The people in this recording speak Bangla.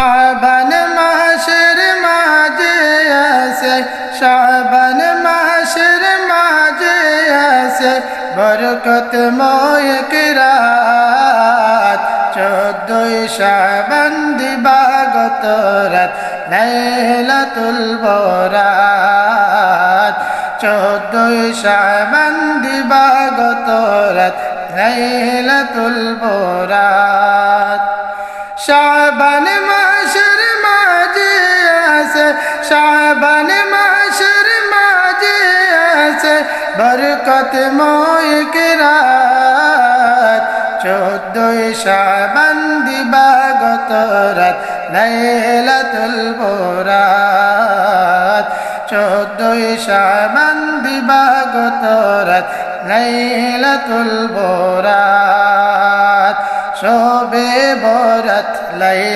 শাবান মাসের মাঝে আছে শাবান মাসের মাঝে আছে বরকত ময়ক রাত, চোদ্দই শাবান দিবাগত রাত, লাইলাতুল বরাত। চোদ্দই শাবান দিবাগত রাত, লাইলাতুল বরাত। শাবান শাবান মাসের মাঝে আছে বরকত ময়ক রাত। চোদ্দই শাবান দিবাগত রাত, লাইলাতুল বোরাত। চোদ্দই শাবান দিবাগত রাত, লাইলাতুল বোরাত। শোবে বরাত, লাইলা